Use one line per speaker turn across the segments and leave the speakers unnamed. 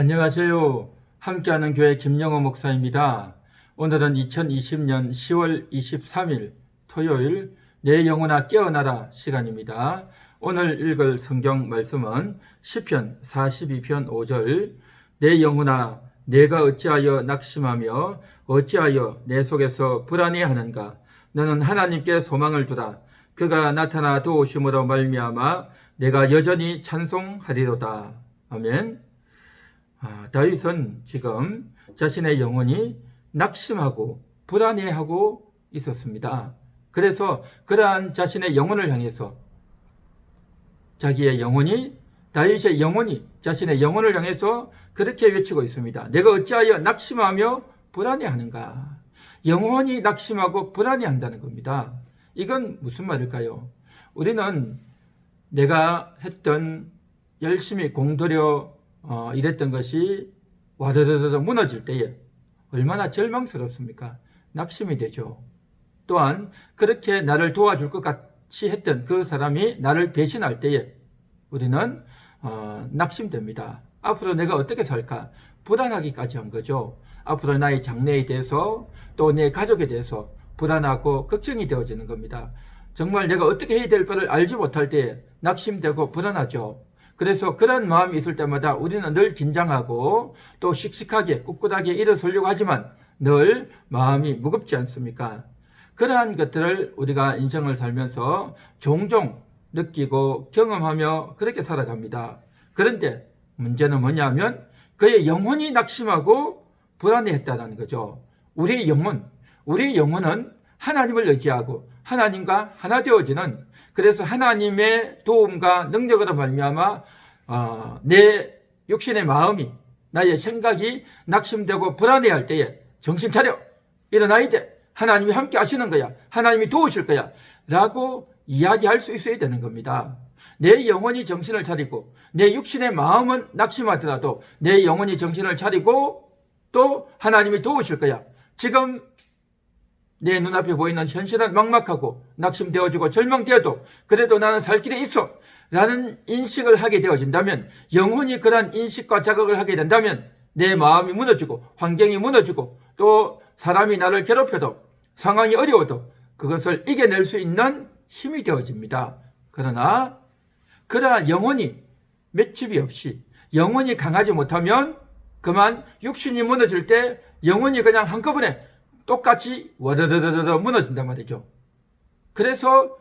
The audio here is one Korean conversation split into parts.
안녕하세요. 함께하는 교회 김영호 목사입니다. 오늘은 2020년 10월 23일 토요일 내 영혼아 깨어나라 시간입니다. 오늘 읽을 성경 말씀은 시편 42편 5절 내 영혼아 내가 어찌하여 낙심하며 어찌하여 내 속에서 불안해하는가 너는 하나님께 소망을 두라 그가 나타나 도우심으로 말미암아 내가 여전히 찬송하리로다 아멘. 아, 다윗은 지금 자신의 영혼이 낙심하고 불안해하고 있었습니다. 그래서 그러한 자신의 영혼을 향해서 자기의 영혼이 다윗의 영혼이 자신의 영혼을 향해서 그렇게 외치고 있습니다. 내가 어찌하여 낙심하며 불안해하는가? 영혼이 낙심하고 불안해한다는 겁니다. 이건 무슨 말일까요? 우리는 내가 했던 열심히 공들여 어, 일했던 것이 와드르르 무너질 때에 얼마나 절망스럽습니까? 낙심이 되죠. 또한 그렇게 나를 도와줄 것 같이 했던 그 사람이 나를 배신할 때에 우리는 어, 낙심됩니다. 앞으로 내가 어떻게 살까? 불안하기까지 한 거죠. 앞으로 나의 장래에 대해서 또 내 가족에 대해서 불안하고 걱정이 되어지는 겁니다. 정말 내가 어떻게 해야 될 바를 알지 못할 때 낙심되고 불안하죠. 그래서 그런 마음이 있을 때마다 우리는 늘 긴장하고 또 씩씩하게 꿋꿋하게 일어서려고 하지만 늘 마음이 무겁지 않습니까? 그러한 것들을 우리가 인생을 살면서 종종 느끼고 경험하며 그렇게 살아갑니다. 그런데 문제는 뭐냐면 그의 영혼이 낙심하고 불안해했다는 거죠. 우리 영혼, 우리 영혼은 하나님을 의지하고 하나님과 하나 되어지는 그래서 하나님의 도움과 능력으로 말미암아 어, 내 육신의 마음이 나의 생각이 낙심되고 불안해할 때에 정신 차려. 일어나야 돼. 하나님이 함께 하시는 거야. 하나님이 도우실 거야. 라고 이야기할 수 있어야 되는 겁니다. 내 영혼이 정신을 차리고 내 육신의 마음은 낙심하더라도 내 영혼이 정신을 차리고 또 하나님이 도우실 거야. 지금 내 눈앞에 보이는 현실은 막막하고 낙심되어지고 절망되어도 그래도 나는 살 길에 있어 라는 인식을 하게 되어진다면 영혼이 그러한 인식과 자극을 하게 된다면 내 마음이 무너지고 환경이 무너지고 또 사람이 나를 괴롭혀도 상황이 어려워도 그것을 이겨낼 수 있는 힘이 되어집니다. 그러나 그러한 영혼이 맷집이 없이 영혼이 강하지 못하면 그만 육신이 무너질 때 영혼이 그냥 한꺼번에 똑같이 와르르르르 무너진단 말이죠. 그래서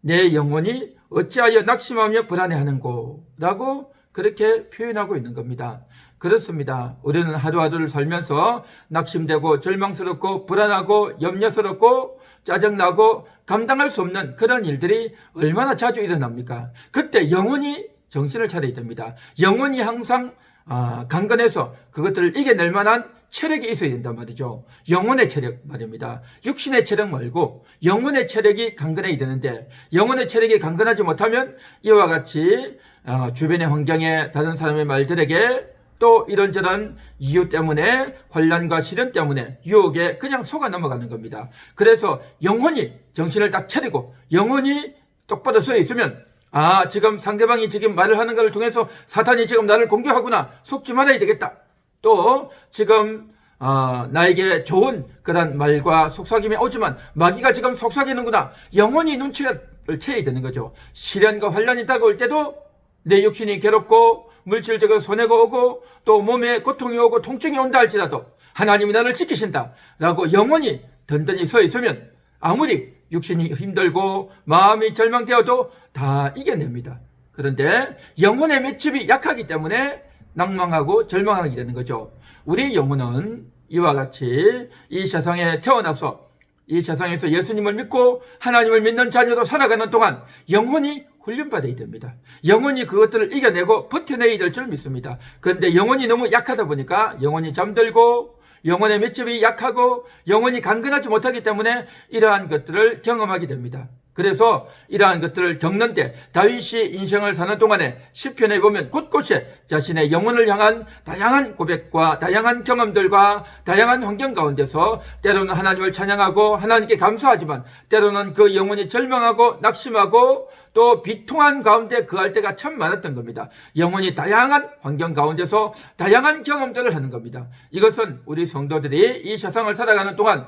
내 영혼이 어찌하여 낙심하며 불안해하는고 라고 그렇게 표현하고 있는 겁니다. 그렇습니다. 우리는 하루하루를 살면서 낙심되고 절망스럽고 불안하고 염려스럽고 짜증나고 감당할 수 없는 그런 일들이 얼마나 자주 일어납니까? 그때 영혼이 정신을 차려야 됩니다. 영혼이 항상 아, 강건해서 그것들을 이겨낼 만한 체력이 있어야 된단 말이죠. 영혼의 체력 말입니다. 육신의 체력 말고 영혼의 체력이 강건해야 되는데 영혼의 체력이 강건하지 못하면 이와 같이 어, 주변의 환경에 다른 사람의 말들에게 또 이런저런 이유 때문에 환란과 시련 때문에 유혹에 그냥 속아 넘어가는 겁니다. 그래서 영혼이 정신을 딱 차리고 영혼이 똑바로 서 있으면 아 지금 상대방이 지금 말을 하는 것을 통해서 사탄이 지금 나를 공격하구나 속지 말아야 되겠다. 또 지금 어, 나에게 좋은 그런 말과 속삭임이 오지만 마귀가 지금 속삭이는구나. 영원히 눈치를 채야 되는 거죠. 시련과 환란이 다가올 때도 내 육신이 괴롭고 물질적으로 손해가 오고 또 몸에 고통이 오고 통증이 온다 할지라도 하나님이 나를 지키신다 라고 영원히 든든히 서 있으면 아무리 육신이 힘들고 마음이 절망되어도 다 이겨냅니다. 그런데 영혼의 맷집이 약하기 때문에 낭망하고 절망하게 되는 거죠. 우리 영혼은 이와 같이 이 세상에 태어나서 이 세상에서 예수님을 믿고 하나님을 믿는 자녀로 살아가는 동안 영혼이 훈련받아야 됩니다. 영혼이 그것들을 이겨내고 버텨내야 될 줄 믿습니다. 그런데 영혼이 너무 약하다 보니까 영혼이 잠들고 영혼의 맷집이 약하고 영혼이 강건하지 못하기 때문에 이러한 것들을 경험하게 됩니다. 그래서 이러한 것들을 겪는데 다윗이 인생을 사는 동안에 시편에 보면 곳곳에 자신의 영혼을 향한 다양한 고백과 다양한 경험들과 다양한 환경 가운데서 때로는 하나님을 찬양하고 하나님께 감사하지만 때로는 그 영혼이 절망하고 낙심하고 또 비통한 가운데 그할 때가 참 많았던 겁니다. 영혼이 다양한 환경 가운데서 다양한 경험들을 하는 겁니다. 이것은 우리 성도들이 이 세상을 살아가는 동안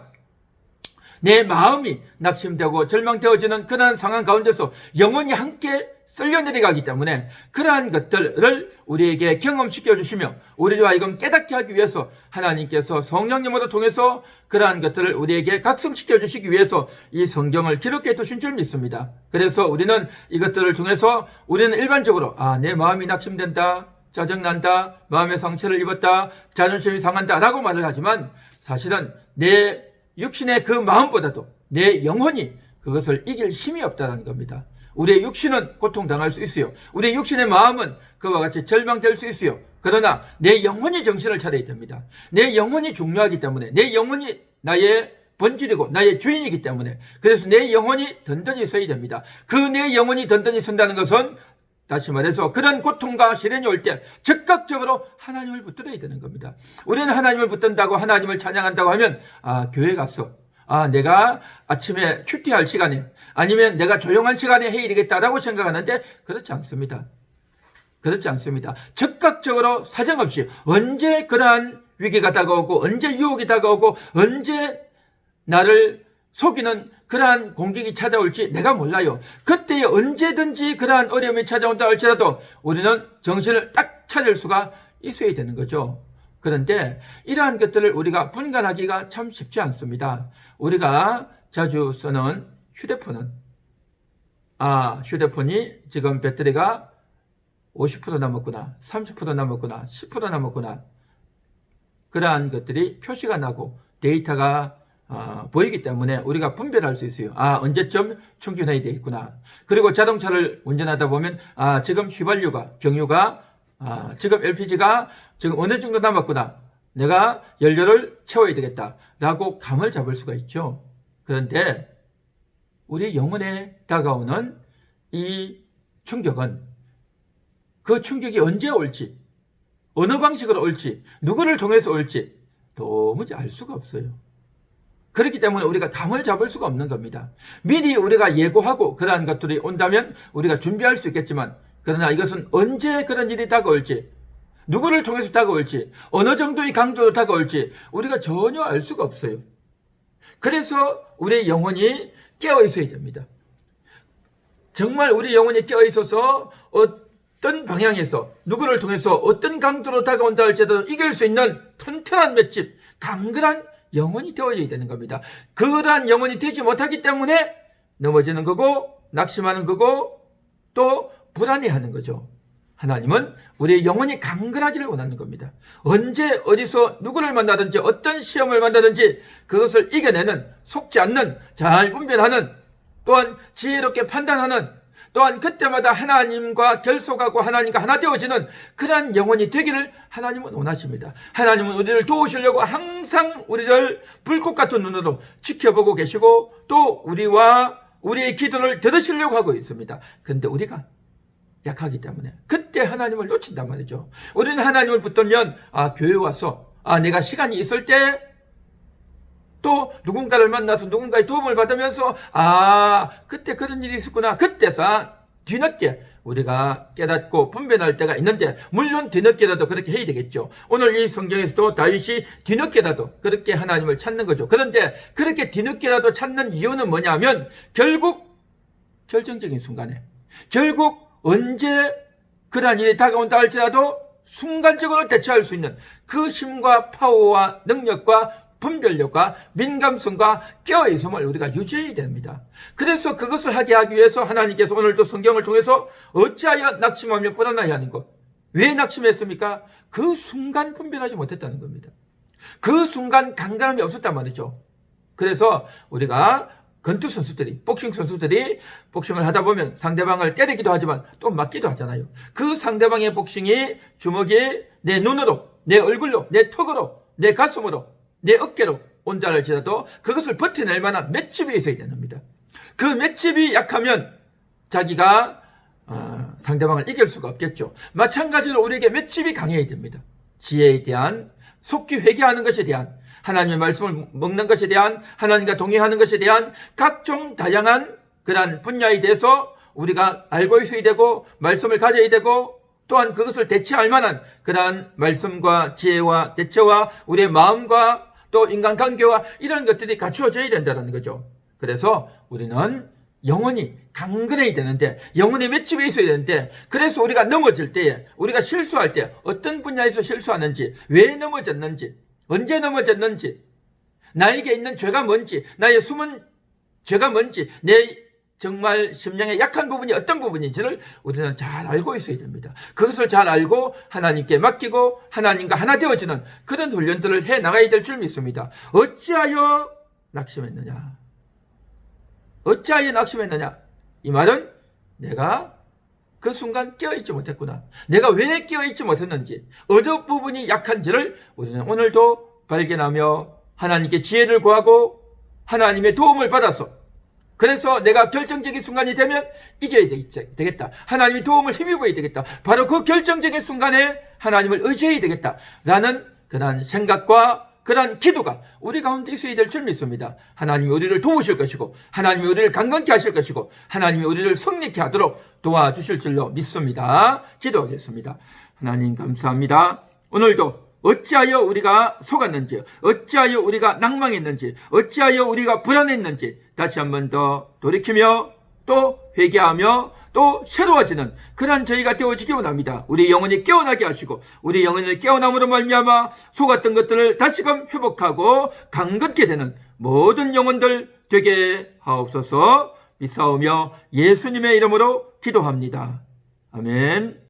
내 마음이 낙심되고 절망되어지는 그러한 상황 가운데서 영원히 함께 쓸려 내려가기 때문에 그러한 것들을 우리에게 경험시켜 주시며 우리와 하여금 깨닫게 하기 위해서 하나님께서 성령님으로 통해서 그러한 것들을 우리에게 각성시켜 주시기 위해서 이 성경을 기록해 두신 줄 믿습니다. 그래서 우리는 이것들을 통해서 우리는 일반적으로 아, 내 마음이 낙심된다. 짜증난다. 마음의 상처를 입었다. 자존심이 상한다. 라고 말을 하지만 사실은 내 육신의 그 마음보다도 내 영혼이 그것을 이길 힘이 없다는 겁니다. 우리의 육신은 고통당할 수 있어요. 우리의 육신의 마음은 그와 같이 절망될 수 있어요. 그러나 내 영혼이 정신을 차려야 됩니다. 내 영혼이 중요하기 때문에 내 영혼이 나의 본질이고 나의 주인이기 때문에 그래서 내 영혼이 든든히 서야 됩니다. 그 내 영혼이 든든히 선다는 것은 다시 말해서 그런 고통과 시련이 올 때 즉각적으로 하나님을 붙들어야 되는 겁니다. 우리는 하나님을 붙든다고 하나님을 찬양한다고 하면 아 교회 갔어. 아 내가 아침에 큐티할 시간에 아니면 내가 조용한 시간에 해야 되겠다라고 생각하는데 그렇지 않습니다. 그렇지 않습니다. 즉각적으로 사정없이 언제 그러한 위기가 다가오고 언제 유혹이 다가오고 언제 나를 속이는 그러한 공격이 찾아올지 내가 몰라요. 그때에 언제든지 그러한 어려움이 찾아온다 할지라도 우리는 정신을 딱 차릴 수가 있어야 되는 거죠. 그런데 이러한 것들을 우리가 분간하기가 참 쉽지 않습니다. 우리가 자주 쓰는 휴대폰은 아 휴대폰이 지금 배터리가 50% 남았구나 30% 남았구나 10% 남았구나 그러한 것들이 표시가 나고 데이터가 어, 보이기 때문에 우리가 분별할 수 있어요. 아, 언제쯤 충전해야 되겠구나. 그리고 자동차를 운전하다 보면, 아, 지금 휘발유가, 경유가, 아, 지금 LPG가 지금 어느 정도 남았구나. 내가 연료를 채워야 되겠다. 라고 감을 잡을 수가 있죠. 그런데 우리 영혼에 다가오는 이 충격은 그 충격이 언제 올지, 어느 방식으로 올지, 누구를 통해서 올지 도무지 알 수가 없어요. 그렇기 때문에 우리가 감을 잡을 수가 없는 겁니다. 미리 우리가 예고하고 그러한 것들이 온다면 우리가 준비할 수 있겠지만 그러나 이것은 언제 그런 일이 다가올지 누구를 통해서 다가올지 어느 정도의 강도로 다가올지 우리가 전혀 알 수가 없어요. 그래서 우리의 영혼이 깨어 있어야 됩니다. 정말 우리 영혼이 깨어 있어서 어떤 방향에서 누구를 통해서 어떤 강도로 다가온다 할지라도 이길 수 있는 튼튼한 맷집, 강건한 영혼이 되어야 되는 겁니다. 그러한 영혼이 되지 못하기 때문에 넘어지는 거고 낙심하는 거고 또 불안해하는 거죠. 하나님은 우리의 영혼이 강건하기를 원하는 겁니다. 언제 어디서 누구를 만나든지 어떤 시험을 만나든지 그것을 이겨내는 속지 않는 잘 분별하는 또한 지혜롭게 판단하는 또한 그때마다 하나님과 결속하고 하나님과 하나 되어지는 그러한 영혼이 되기를 하나님은 원하십니다. 하나님은 우리를 도우시려고 항상 우리를 불꽃 같은 눈으로 지켜보고 계시고 또 우리와 우리의 기도를 들으시려고 하고 있습니다. 근데 우리가 약하기 때문에 그때 하나님을 놓친단 말이죠. 우리는 하나님을 붙들면 아 교회 와서 아 내가 시간이 있을 때 또 누군가를 만나서 누군가의 도움을 받으면서 아 그때 그런 일이 있었구나 그때서 뒤늦게 우리가 깨닫고 분별할 때가 있는데 물론 뒤늦게라도 그렇게 해야 되겠죠. 오늘 이 성경에서도 다윗이 뒤늦게라도 그렇게 하나님을 찾는 거죠. 그런데 그렇게 뒤늦게라도 찾는 이유는 뭐냐면 결국 결정적인 순간에 결국 언제 그러한 일이 다가온다 할지라도 순간적으로 대처할 수 있는 그 힘과 파워와 능력과 분별력과 민감성과 깨어있음을 우리가 유지해야 됩니다. 그래서 그것을 하게 하기 위해서 하나님께서 오늘도 성경을 통해서 어찌하여 낙심하며 불안하여 하는 것. 왜 낙심했습니까? 그 순간 분별하지 못했다는 겁니다. 그 순간 강간함이 없었단 말이죠. 그래서 우리가 건투 선수들이, 복싱 선수들이 복싱을 하다 보면 상대방을 때리기도 하지만 또 맞기도 하잖아요. 그 상대방의 복싱이 주먹이 내 눈으로, 내 얼굴로, 내 턱으로, 내 가슴으로 내 어깨로 온다 할지라도 그것을 버텨낼 만한 맷집이 있어야 됩니다. 그 맷집이 약하면 자기가 어, 상대방을 이길 수가 없겠죠. 마찬가지로 우리에게 맷집이 강해야 됩니다. 지혜에 대한 속기 회개하는 것에 대한 하나님의 말씀을 먹는 것에 대한 하나님과 동의하는 것에 대한 각종 다양한 그러한 분야에 대해서 우리가 알고 있어야 되고 말씀을 가져야 되고 또한 그것을 대체할 만한 그러한 말씀과 지혜와 대체와 우리의 마음과 또 인간관계와 이런 것들이 갖추어져야 된다는 거죠. 그래서 우리는 영혼이 강건해야 되는데 영혼의 맷집에 있어야 되는데 그래서 우리가 넘어질 때에 우리가 실수할 때 어떤 분야에서 실수하는지 왜 넘어졌는지 언제 넘어졌는지 나에게 있는 죄가 뭔지 나의 숨은 죄가 뭔지 내 정말 심령의 약한 부분이 어떤 부분인지를 우리는 잘 알고 있어야 됩니다. 그것을 잘 알고 하나님께 맡기고 하나님과 하나 되어지는 그런 훈련들을 해 나가야 될 줄 믿습니다. 어찌하여 낙심했느냐? 어찌하여 낙심했느냐? 이 말은 내가 그 순간 깨어있지 못했구나. 내가 왜 깨어있지 못했는지, 어느 부분이 약한지를 우리는 오늘도 발견하며 하나님께 지혜를 구하고 하나님의 도움을 받아서 그래서 내가 결정적인 순간이 되면 이겨야 되겠- 되겠다. 하나님의 도움을 힘입어야 되겠다. 바로 그 결정적인 순간에 하나님을 의지해야 되겠다. 라는 그런 생각과 그런 기도가 우리 가운데 있어야 될 줄 믿습니다. 하나님이 우리를 도우실 것이고, 하나님이 우리를 강건케 하실 것이고, 하나님이 우리를 성립케 하도록 도와주실 줄로 믿습니다. 기도하겠습니다. 하나님 감사합니다. 오늘도 어찌하여 우리가 속았는지, 어찌하여 우리가 낭망했는지, 어찌하여 우리가 불안했는지 다시 한 번 더 돌이키며 또 회개하며 또 새로워지는 그러한 저희가 되어지기 원합니다. 우리 영혼이 깨어나게 하시고 우리 영혼을 깨어남으로 말미암아 속았던 것들을 다시금 회복하고 강건케 되는 모든 영혼들 되게 하옵소서. 믿사오며 예수님의 이름으로 기도합니다. 아멘.